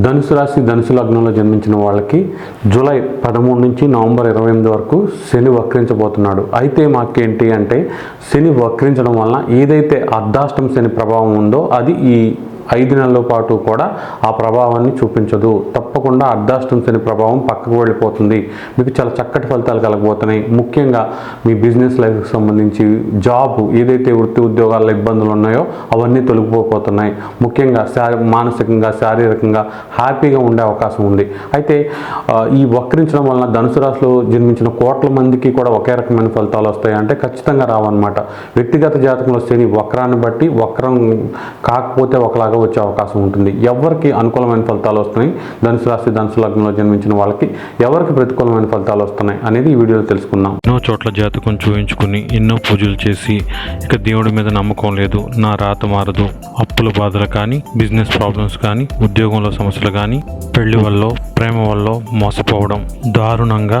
ధనుసు రాశి ధనుసు లగ్నంలో జన్మించిన వాళ్ళకి జూలై పదమూడు నుంచి నవంబర్ ఇరవై ఎనిమిది వరకు శని వక్రించబోతున్నాడు. అయితే మాకేంటి అంటే శని వక్రించడం వలన ఏదైతే అర్ధాష్టం శని ప్రభావం ఉందో అది ఈ ఐదు నెలల పాటు కూడా ఆ ప్రభావాన్ని చూపించదు. తప్పకుండా అర్ధాష్టం శని ప్రభావం పక్కకు వెళ్ళిపోతుంది. మీకు చాలా చక్కటి ఫలితాలు కలగబోతున్నాయి. ముఖ్యంగా మీ బిజినెస్ లైఫ్కి సంబంధించి జాబ్ ఏదైతే వృత్తి ఉద్యోగాల్లో ఇబ్బందులు ఉన్నాయో అవన్నీ తొలగిపోతున్నాయి. ముఖ్యంగా శారీ మానసికంగా శారీరకంగా హ్యాపీగా ఉండే అవకాశం ఉంది. అయితే ఈ వక్రించడం వలన ధనుసు రాశిలో జన్మించిన కోట్ల మందికి కూడా ఒకే రకమైన ఫలితాలు వస్తాయి. అంటే ఖచ్చితంగా రావన్నమాట. వ్యక్తిగత జాతకంలో శని వక్రాన్ని బట్టి వక్రం కాకపోతే ఒకలాగా వచ్చే అవకాశం ఉంటుంది. ఎవరికి అనుకూలమైన ఫలితాలు వస్తున్నాయి? ధనుసు రాశి ధనుసు లగ్నంలో జన్మించిన వాళ్ళకి ఎవరికి ప్రతికూలమైన ఫలితాలు వస్తున్నాయి అనేది ఈ వీడియోలో తెలుసుకుందాం. ఎన్నో చోట్ల జాతకం చూయించుకుని ఎన్నో పూజలు చేసి ఇక దేవుడి మీద నమ్మకం లేదు. నా రాత మారదు. అప్పుల బాధలు కానీ బిజినెస్ ప్రాబ్లమ్స్ కానీ ఉద్యోగంలో సమస్యలు కానీ పెళ్ళి వల్ల ప్రేమ వల్ల మోసపోవడం దారుణంగా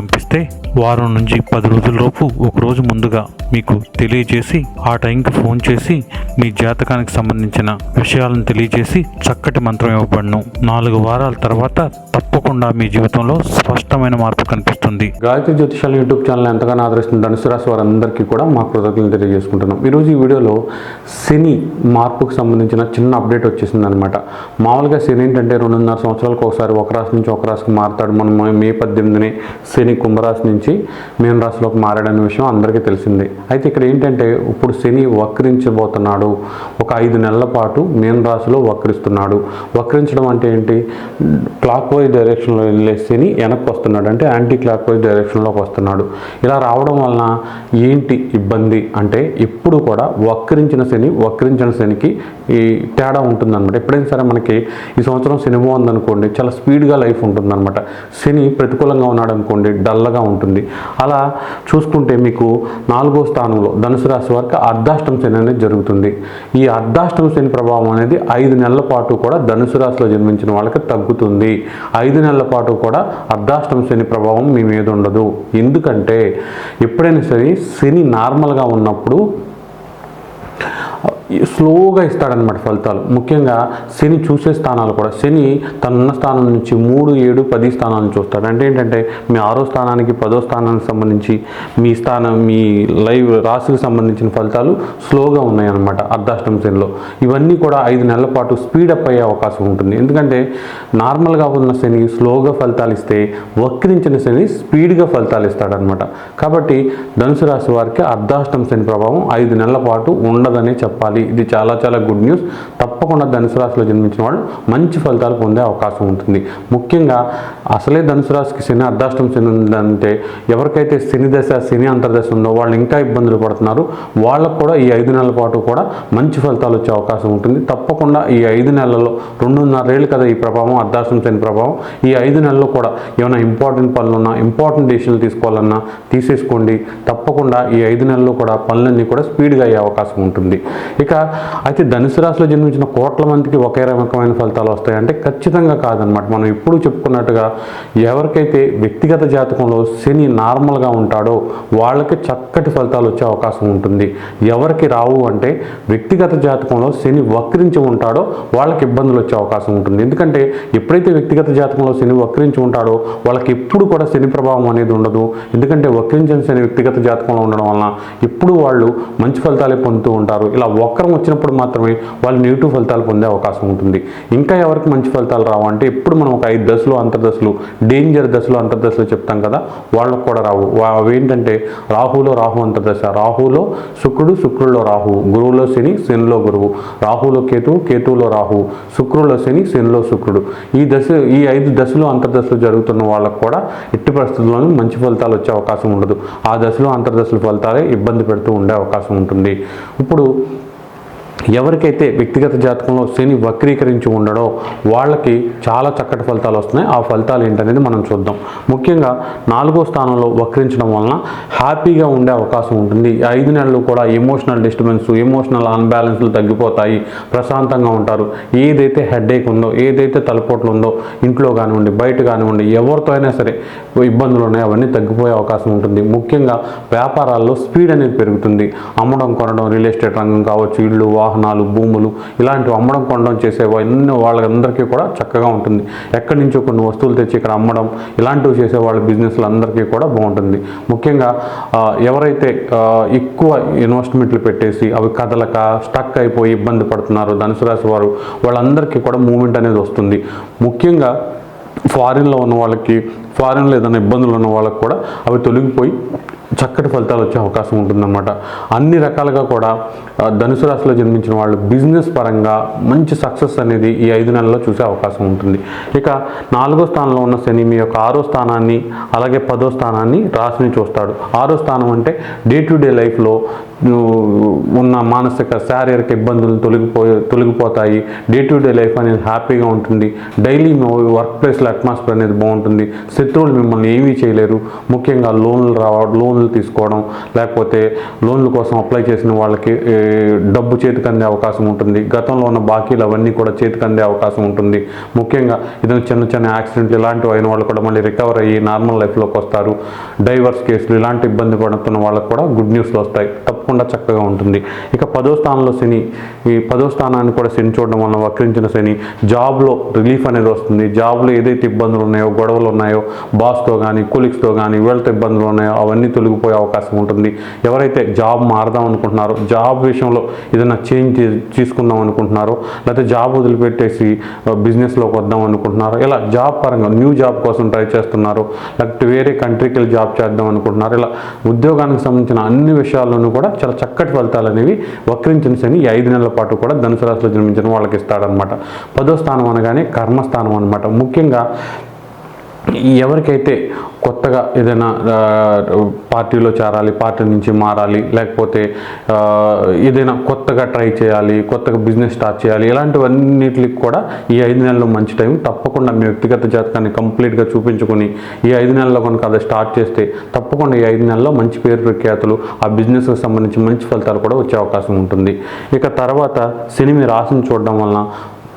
పంపిస్తే వారం నుంచి పది రోజులలోపు ఒకరోజు ఒక రోజు ముందుగా మీకు తెలియజేసి ఆ టైంకి ఫోన్ చేసి మీ జాతకానికి సంబంధించిన విషయాలను తెలియజేసి చక్కటి మంత్రం ఇవ్వబడను. నాలుగు వారాల తర్వాత తప్పకుండా మీ జీవితంలో స్పష్టమైన మార్పు కనిపిస్తుంది. గాయత్రి జ్యోతిషాల యూట్యూబ్ ఛానల్ ఎంతగానో ఆదరిస్తున్న ధనుసు రాశి వారందరికీ కూడా మా కృతజ్ఞతలు తెలియజేసుకుంటున్నాం. ఈరోజు ఈ వీడియోలో శని మార్పుకు సంబంధించిన చిన్న అప్డేట్ వచ్చేసింది అనమాట మామూలుగా శని ఏంటంటే రెండున్నర సంవత్సరాలకు ఒకసారి ఒక రాశి నుంచి ఒక రాశికి మారుతాడు. మనం మే పద్దెనిమిదిని శని కుంభరాశి నుంచి మీన రాశిలోకి మారాడనే విషయం అందరికీ తెలిసిందే. అయితే ఇక్కడ ఏంటంటే ఇప్పుడు శని వక్రించబోతున్నాడు. ఒక ఐదు నెలల పాటు మీన రాశిలో వక్రిస్తున్నాడు. వక్రించడం అంటే ఏంటి? క్లాక్ వైజ్ డైరెక్షన్లో వెళ్ళే శని వెనక్కి వస్తున్నాడు అంటే యాంటీ క్లాక్ వైజ్ డైరెక్షన్లోకి వస్తున్నాడు. ఇలా రావడం వలన ఏంటి ఇబ్బంది? అంటే ఎప్పుడు కూడా వక్రించిన శని వక్రించిన శనికి ఈ తేడా ఉంటుందన్నమాట. ఎప్పుడైనా సరే మనకి ఈ సంవత్సరం శని ఉందనుకోండి చాలా స్పీడ్గా లైఫ్ ఉంటుందన్నమాట. శని ప్రతికూలంగా ఉన్నాడు అనుకోండి డల్లగా ఉంటుంది. అలా చూసుకుంటే మీకు నాలుగో స్థానంలో ధనుసు రాశి వారికి అర్ధాష్టం శని అనేది జరుగుతుంది. ఈ అర్ధాష్టం శని ప్రభావం అనేది ఐదు నెలల పాటు కూడా ధనుసు రాశిలో జన్మించిన వాళ్ళకి తగ్గుతుంది. ఐదు నెలల పాటు కూడా అర్ధాష్టం శని ప్రభావం మీ మీద ఉండదు. ఎందుకంటే ఎప్పుడైనా సరే శని నార్మల్గా ఉన్నప్పుడు స్లోగా ఇస్తాడనమాట ఫలితాలు. ముఖ్యంగా శని చూసే స్థానాలు కూడా. శని తనున్న స్థానం నుంచి మూడు ఏడు పది స్థానాలను చూస్తాడు అంటే ఏంటంటే మీ ఆరో స్థానానికి పదో స్థానానికి సంబంధించి మీ స్థానం మీ లైవ్ రాశికి సంబంధించిన ఫలితాలు స్లోగా ఉన్నాయన్నమాట అర్ధాష్టం శనిలో. ఇవన్నీ కూడా ఐదు నెలల పాటు స్పీడ్ అప్ అయ్యే అవకాశం ఉంటుంది. ఎందుకంటే నార్మల్గా ఉన్న శని స్లోగా ఫలితాలు ఇస్తే వక్రించిన శని స్పీడ్గా ఫలితాలు ఇస్తాడనమాట కాబట్టి ధనుసు రాశి వారికి అర్ధాష్టం శని ప్రభావం ఐదు నెలల పాటు ఉండదనే చెప్పాలి చెప్పాలి. ఇది చాలా చాలా గుడ్ న్యూస్ తప్పకుండా ధనుసు రాశిలో జన్మించిన వాళ్ళు మంచి ఫలితాలు పొందే అవకాశం ఉంటుంది. ముఖ్యంగా అసలే ధనుసు రాశికి శని అర్ధాష్టం శని ఉందంటే ఎవరికైతే శని దశ శని అంతర్దశ ఉందో వాళ్ళు ఇంకా ఇబ్బందులు పడుతున్నారు. వాళ్ళకు కూడా ఈ ఐదు నెలల పాటు కూడా మంచి ఫలితాలు వచ్చే అవకాశం ఉంటుంది. తప్పకుండా ఈ ఐదు నెలల్లో రెండున్నరేళ్ళు కదా ఈ ప్రభావం అర్ధాష్టం శని ప్రభావం. ఈ ఐదు నెలల్లో కూడా ఏమైనా ఇంపార్టెంట్ పనులు ఉన్నా ఇంపార్టెంట్ డెసిషన్లు తీసుకోవాలన్నా తీసేసుకోండి. తప్పకుండా ఈ ఐదు నెలల్లో కూడా పనులన్నీ కూడా స్పీడ్గా అయ్యే అవకాశం ఉంటుంది. ఇక అయితే ధనుసు రాశిలో జన్మించిన కోట్ల మందికి ఒకే రకమైన ఫలితాలు వస్తాయంటే ఖచ్చితంగా కాదనమాట. మనం ఎప్పుడు చెప్పుకున్నట్టుగా ఎవరికైతే వ్యక్తిగత జాతకంలో శని నార్మల్గా ఉంటాడో వాళ్ళకి చక్కటి ఫలితాలు వచ్చే అవకాశం ఉంటుంది. ఎవరికి రావు అంటే వ్యక్తిగత జాతకంలో శని వక్రించి ఉంటాడో వాళ్ళకి ఇబ్బందులు వచ్చే అవకాశం ఉంటుంది. ఎందుకంటే ఎప్పుడైతే వ్యక్తిగత జాతకంలో శని వక్రించి ఉంటాడో వాళ్ళకి ఎప్పుడు కూడా శని ప్రభావం అనేది ఉండదు. ఎందుకంటే వక్రించిన శని వ్యక్తిగత జాతకంలో ఉండడం వలన ఎప్పుడు వాళ్ళు మంచి ఫలితాలే పొందుతూ ఉంటారు. ఇలా వక్రం వచ్చినప్పుడు మాత్రమే వాళ్ళు నెగిటివ్ ఫలితాలు పొందే అవకాశం ఉంటుంది. ఇంకా ఎవరికి మంచి ఫలితాలు రావు అంటే మనం ఒక ఐదు దశలు అంతర్దశలు డేంజర్ దశలు అంతర్దశలు చెప్తాం కదా వాళ్ళకు కూడా రావు. అవేంటంటే రాహులో రాహు అంతర్దశ. రాహులో శుక్రుడు శుక్రుల్లో రాహు. గురువులో శని శనిలో గురువు. రాహులో కేతువు కేతువులో రాహు. శుక్రులో శని శనిలో శుక్రుడు. ఈ దశ ఈ ఐదు దశలు అంతర్దశలు జరుగుతున్న వాళ్ళకు కూడా ఎట్టి పరిస్థితుల్లోనూ మంచి ఫలితాలు వచ్చే అవకాశం ఉండదు. ఆ దశలో అంతర్దశల ఫలితాలే ఇబ్బంది పెడుతూ ఉండే అవకాశం ఉంటుంది. ఇప్పుడు ఎవరికైతే వ్యక్తిగత జాతకంలో శని వక్రీకరించి ఉండడో వాళ్ళకి చాలా చక్కటి ఫలితాలు వస్తున్నాయి. ఆ ఫలితాలు ఏంటనేది మనం చూద్దాం. ముఖ్యంగా నాలుగో స్థానంలో వక్రించడం వలన హ్యాపీగా ఉండే అవకాశం ఉంటుంది. ఐదు నెలలు కూడా ఎమోషనల్ డిస్టర్బెన్స్ ఎమోషనల్ అన్బ్యాలెన్స్లు తగ్గిపోతాయి. ప్రశాంతంగా ఉంటారు. ఏదైతే హెడేక్ ఉందో ఏదైతే తలపోట్లు ఉందో ఇంట్లో కానివ్వండి బయట కానివ్వండి ఎవరితో అయినా సరే ఇబ్బందులు ఉన్నాయి అవన్నీ తగ్గిపోయే అవకాశం ఉంటుంది. ముఖ్యంగా వ్యాపారాల్లో స్పీడ్ అనేది పెరుగుతుంది. అమ్మడం కొనడం రియల్ ఎస్టేట్ రంగం కావచ్చు ఇళ్ళు వాహనాలు భూములు ఇలాంటివి అమ్మడం కొనడం చేసే అన్ని వాళ్ళందరికీ కూడా చక్కగా ఉంటుంది. ఎక్కడి నుంచో కొన్ని వస్తువులు తెచ్చి ఇక్కడ అమ్మడం ఇలాంటివి చేసే వాళ్ళ బిజినెస్లు అందరికీ కూడా బాగుంటుంది. ముఖ్యంగా ఎవరైతే ఎక్కువ ఇన్వెస్ట్మెంట్లు పెట్టేసి అవి కదలక స్టక్ అయిపోయి ఇబ్బంది పడుతున్నారో ధనుసు రాశి వారు వాళ్ళందరికీ కూడా మూమెంట్ అనేది వస్తుంది. ముఖ్యంగా ఫారిన్లో ఉన్న వాళ్ళకి ఫారెన్లో ఏదైనా ఇబ్బందులు ఉన్న వాళ్ళకి కూడా అవి తొలగిపోయి చక్కటి ఫలితాలు వచ్చే అవకాశం ఉంటుందన్నమాట. అన్ని రకాలుగా కూడా ధనుసు రాశిలో జన్మించిన వాళ్ళు బిజినెస్ పరంగా మంచి సక్సెస్ అనేది ఈ ఐదు నెలల్లో చూసే అవకాశం ఉంటుంది. ఇక నాలుగో స్థానంలో ఉన్న శని మీ యొక్క ఆరో స్థానాన్ని అలాగే పదో స్థానాన్ని రాశిని చూస్తాడు. ఆరో స్థానం అంటే డే టు డే లైఫ్లో ఉన్న మానసిక శారీరక ఇబ్బందులు తొలగిపో తొలగిపోతాయి. డే టు డే లైఫ్ అనేది హ్యాపీగా ఉంటుంది. డైలీ వర్క్ ప్లేస్లో అట్మాస్ఫియర్ అనేది బాగుంటుంది. శత్రువులు మిమ్మల్ని ఏమీ చేయలేరు. ముఖ్యంగా లోన్లు రావ లోన్లు తీసుకోవడం లేకపోతే లోన్ల కోసం అప్లై చేసిన వాళ్ళకి డబ్బు చేతికి అందే అవకాశం ఉంటుంది. గతంలో ఉన్న బాకీలు అవన్నీ కూడా చేతికి అందే అవకాశం ఉంటుంది. ముఖ్యంగా ఏదైనా చిన్న చిన్న యాక్సిడెంట్లు ఇలాంటివి అయిన వాళ్ళు కూడా మళ్ళీ రికవర్ అయ్యి నార్మల్ లైఫ్లోకి వస్తారు. డైవర్స్ కేసులు ఇలాంటి ఇబ్బంది పడుతున్న వాళ్ళకి కూడా గుడ్ న్యూస్లు వస్తాయి. తప్పకుండా చక్కగా ఉంటుంది. ఇక పదో స్థానంలో శని. ఈ పదో స్థానాన్ని కూడా శని చూడడం వలన వక్రించిన శని. జాబ్లో రిలీఫ్ అనేది వస్తుంది. జాబ్లో ఏదైతే ఇబ్బందులు ఉన్నాయో గొడవలు ఉన్నాయో బాస్తో కానీ కొలీగ్స్తో కానీ వీళ్ళతో ఇబ్బందులు ఉన్నాయో అవన్నీ తొలగిపోయే అవకాశం ఉంటుంది. ఎవరైతే జాబ్ మారదాం అనుకుంటున్నారో జాబ్ విషయంలో ఏదైనా చేంజ్ తీసుకుందాం అనుకుంటున్నారో లేకపోతే జాబ్ వదిలిపెట్టేసి బిజినెస్లోకి వద్దాం అనుకుంటున్నారో ఇలా జాబ్ పరంగా న్యూ జాబ్ కోసం ట్రై చేస్తున్నారు లేకపోతే వేరే కంట్రీకి వెళ్ళి జాబ్ చేద్దాం అనుకుంటున్నారు ఇలా ఉద్యోగానికి సంబంధించిన అన్ని విషయాల్లోనూ కూడా చాలా చక్కటి ఫలితాలు అనేవి వక్రించిన శని ఈ ఐదు నెలల పాటు కూడా ధనుసు రాశిలో జన్మించిన వాళ్ళకి ఇస్తాడనమాట పదో స్థానం అనగానే కర్మస్థానం అనమాట ముఖ్యంగా ఎవరికైతే కొత్తగా ఏదైనా పార్టీలో చేరాలి పార్టీ నుంచి మారాలి లేకపోతే ఏదైనా కొత్తగా ట్రై చేయాలి కొత్తగా బిజినెస్ స్టార్ట్ చేయాలి ఇలాంటివన్నిటికి కూడా ఈ ఐదు నెలలు మంచి టైం. తప్పకుండా మీ వ్యక్తిగత జాతకాన్ని కంప్లీట్గా చూపించుకొని ఈ ఐదు నెలల్లో కనుక అది స్టార్ట్ చేస్తే తప్పకుండా ఈ ఐదు నెలల్లో మంచి పేరు ప్రఖ్యాతులు ఆ బిజినెస్కి సంబంధించి మంచి ఫలితాలు కూడా వచ్చే అవకాశం ఉంటుంది. ఇక తర్వాత సినిమా రాశిని చూడడం వలన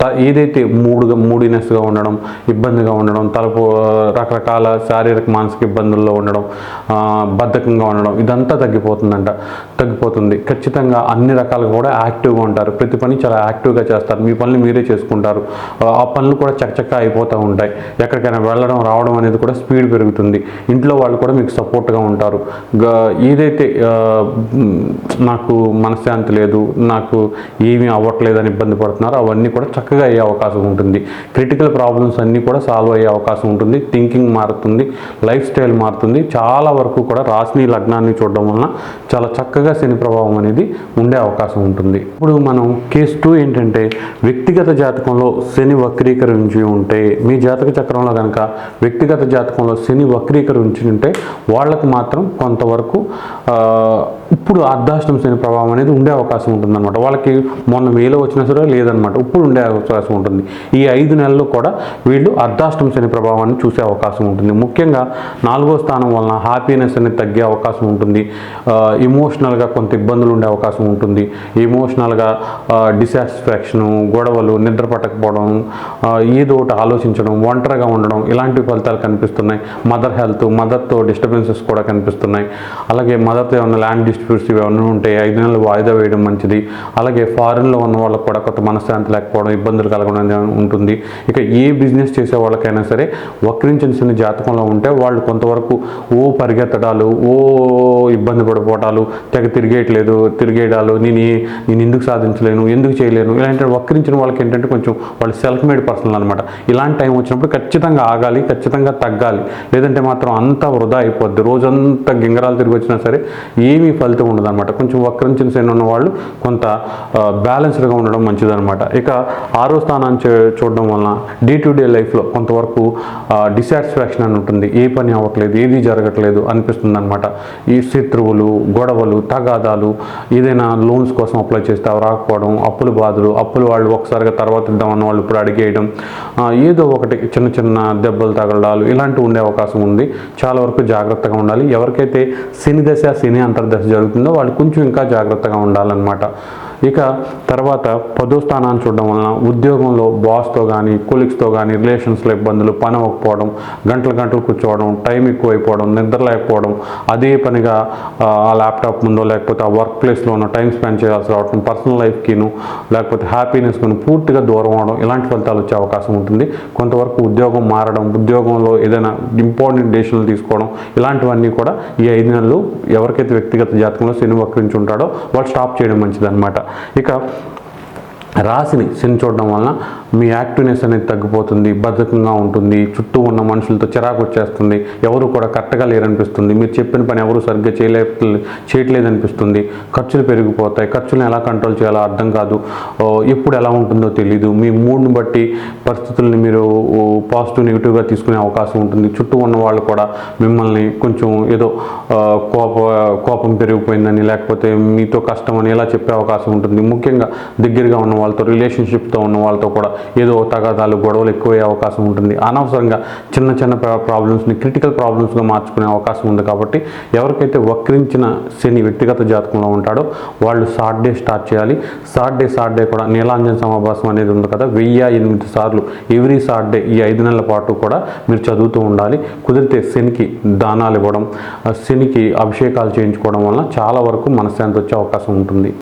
ఏదైతే మూడుగా మూడినెస్గా ఉండడం ఇబ్బందిగా ఉండడం తలపు రకరకాల శారీరక మానసిక ఇబ్బందుల్లో ఉండడం బద్ధకంగా ఉండడం ఇదంతా తగ్గిపోతుందంట. తగ్గిపోతుంది ఖచ్చితంగా అన్ని రకాలుగా కూడా యాక్టివ్గా ఉంటారు. ప్రతి పని చాలా యాక్టివ్గా చేస్తారు. మీ పనులు మీరే చేసుకుంటారు. ఆ, పనులు కూడా చకచకా అయిపోతూ ఉంటాయి. ఎక్కడికైనా వెళ్ళడం రావడం అనేది కూడా స్పీడ్ పెరుగుతుంది. ఇంట్లో వాళ్ళు కూడా మీకు సపోర్ట్గా ఉంటారు. ఏదైతే నాకు మనశ్శాంతి లేదు నాకు ఏమీ అవ్వట్లేదు అని ఇబ్బంది పడుతున్నారో అవన్నీ కూడా చక్కగా అయ్యే అవకాశం ఉంటుంది. క్రిటికల్ ప్రాబ్లమ్స్ అన్నీ కూడా సాల్వ్ అయ్యే అవకాశం ఉంటుంది. థింకింగ్ మారుతుంది. లైఫ్ స్టైల్ మారుతుంది. చాలా వరకు కూడా రాశిని లగ్నాన్ని చూడడం వలన చాలా చక్కగా శని ప్రభావం అనేది ఉండే అవకాశం ఉంటుంది. ఇప్పుడు మనం కేస్ టూ ఏంటంటే వ్యక్తిగత జాతకంలో శని వక్రీకరించి ఉంటే మీ జాతక చక్రంలో కనుక వ్యక్తిగత జాతకంలో శని వక్రీకరించి ఉంటే వాళ్ళకు మాత్రం కొంతవరకు ఇప్పుడు అర్ధాష్టం శని ప్రభావం అనేది ఉండే అవకాశం ఉంటుందన్నమాట. వాళ్ళకి మొన్న మేలో వచ్చినా సరే లేదనమాట ఇప్పుడు ఉండే అవకాశం ఉంటుంది. ఈ ఐదు నెలలు కూడా వీళ్ళు అర్ధాష్టం శని ప్రభావాన్ని చూసే అవకాశం ఉంటుంది. ముఖ్యంగా నాలుగో స్థానం వలన హ్యాపీనెస్ అనేది తగ్గే అవకాశం ఉంటుంది. ఇమోషనల్గా ఫైనాన్షియల్గా కొంత ఇబ్బందులు ఉండే అవకాశం ఉంటుంది. ఎమోషనల్గా డిసాటిస్ఫాక్షను గొడవలు నిద్ర పట్టకపోవడం ఏదో ఒకటి ఆలోచించడం ఒంటరిగా ఉండడం ఇలాంటి ఫలితాలు కనిపిస్తున్నాయి. మదర్ హెల్త్ మదర్తో డిస్టర్బెన్సెస్ కూడా కనిపిస్తున్నాయి. అలాగే మదర్తో ఏమైనా ల్యాండ్ డిస్ప్యూట్స్ ఏమైనా ఉంటే ఐదు నెలలు వాయిదా వేయడం మంచిది. అలాగే ఫారిన్లో ఉన్న వాళ్ళకు కూడా కొంత మనశ్శాంతి లేకపోవడం ఇబ్బందులు కలగడం ఉంటుంది. ఇక ఏ బిజినెస్ చేసే వాళ్ళకైనా సరే వక్రించిన చిన్న జాతకంలో ఉంటే వాళ్ళు కొంతవరకు ఓ పరిగెత్తడాలు ఓ ఇబ్బంది పడిపోవటాలు తెగ తిరిగేయట్లేదు తిరిగేయడాలు నేను నేను ఎందుకు సాధించలేను ఎందుకు చేయలేను ఇలాంటి వక్రించిన వాళ్ళకి ఏంటంటే కొంచెం వాళ్ళు సెల్ఫ్ మేడ్ పర్సనల్ అనమాట ఇలాంటి టైం వచ్చినప్పుడు ఖచ్చితంగా ఆగాలి ఖచ్చితంగా తగ్గాలి. లేదంటే మాత్రం అంతా వృధా అయిపోద్ది. రోజంతా గింగరాలు తిరిగి వచ్చినా సరే ఏమీ ఫలితం ఉండదు అనమాట కొంచెం వక్రించిన శని ఉన్న వాళ్ళు కొంత బ్యాలెన్స్డ్గా ఉండడం మంచిదన్నమాట. ఇక ఆరో స్థానాన్ని చూడడం వలన డే టు డే లైఫ్లో కొంతవరకు డిసాటిస్ఫాక్షన్ అని ఉంటుంది. ఏ పని అవ్వట్లేదు ఏది జరగట్లేదు అనిపిస్తుంది అనమాట ఈ శత్రువులు గొడవలు తగాదాలు ఏదైనా లోన్స్ కోసం అప్లై చేస్తే అవి రాకపోవడం అప్పుల బాధలు అప్పులు వాళ్ళు ఒకసారిగా తర్వాత ఇద్దామన్న వాళ్ళు ఇప్పుడు అడిగేయడం ఏదో ఒకటి చిన్న చిన్న దెబ్బలు తగలడాలు ఇలాంటివి ఉండే అవకాశం ఉంది. చాలా వరకు జాగ్రత్తగా ఉండాలి. ఎవరికైతే శని దశ శని అంతర్దశ జరుగుతుందో వాళ్ళు కొంచెం ఇంకా జాగ్రత్తగా ఉండాలన్నమాట. ఇక తర్వాత పదో స్థానాన్ని చూడడం వలన ఉద్యోగంలో బాస్తో కానీ కొలీగ్స్తో కానీ రిలేషన్స్లో ఇబ్బందులు పని అవ్వకపోవడం గంటలు గంటలు కూర్చోవడం టైం ఎక్కువైపోవడం నిద్ర లేకపోవడం అదే పనిగా ఆ, ల్యాప్టాప్ ముందో లేకపోతే ఆ వర్క్ ప్లేస్లోనో టైం స్పెండ్ చేయాల్సి రావడం పర్సనల్ లైఫ్కిను లేకపోతే హ్యాపీనెస్కి పూర్తిగా దూరం అవడం ఇలాంటి ఫలితాలు వచ్చే అవకాశం ఉంటుంది. కొంతవరకు ఉద్యోగం మారడం ఉద్యోగంలో ఏదైనా ఇంపార్టెంట్ డెసిషన్లు తీసుకోవడం ఇలాంటివన్నీ కూడా ఈ ఐదు నెలలు ఎవరికైతే వ్యక్తిగత జాతకంలో శని వక్రించి ఉంటాడో వాళ్ళు స్టాప్ చేయడం మంచిదన్నమాట. ఇక రాశిని శని చూడడం వలన మీ యాక్టివ్నెస్ అనేది తగ్గిపోతుంది బద్ధకంగా ఉంటుంది చుట్టూ ఉన్న మనుషులతో చిరాకు వచ్చేస్తుంది ఎవరు కూడా కరెక్ట్గా లేరనిపిస్తుంది మీరు చెప్పిన పని ఎవరు సరిగ్గా చేయలే చేయట్లేదు అనిపిస్తుంది ఖర్చులు పెరిగిపోతాయి ఖర్చులను ఎలా కంట్రోల్ చేయాలో అర్థం కాదు. ఎప్పుడు ఎలా ఉంటుందో తెలియదు మీ మూడ్ని బట్టి పరిస్థితుల్ని మీరు పాజిటివ్ నెగిటివ్గా తీసుకునే అవకాశం ఉంటుంది. చుట్టూ ఉన్న వాళ్ళు కూడా మిమ్మల్ని కొంచెం ఏదో కోప కోపం పెరిగిపోయిందని లేకపోతే మీతో కష్టం అని ఇలా చెప్పే అవకాశం ఉంటుంది. ముఖ్యంగా దగ్గరగా ఉన్న వాళ్ళతో రిలేషన్షిప్తో ఉన్న వాళ్ళతో కూడా ఏదో తగాదాలు గొడవలు ఎక్కువయ్యే అవకాశం ఉంటుంది. అనవసరంగా చిన్న చిన్న ప్రాబ్లమ్స్ని క్రిటికల్ ప్రాబ్లమ్స్గా మార్చుకునే అవకాశం ఉంది కాబట్టి ఎవరికైతే వక్రించిన శని వ్యక్తిగత జాతకంలో ఉంటాడో వాళ్ళు సాట్ డే స్టార్ట్ చేయాలి. సాట్ డే సాట్ డే కూడా నీలాంజన సమాభాసం అనేది ఉంది కదా. వెయ్యి ఎనిమిది సార్లు ఎవ్రీ సాట్ డే ఈ ఐదు నెలల పాటు కూడా మీరు చదువుతూ ఉండాలి. కుదిరితే శనికి దానాలు ఇవ్వడం ఆ శనికి అభిషేకాలు చేయించుకోవడం వలన చాలా వరకు మనశ్శాంతి వచ్చే అవకాశం ఉంటుంది.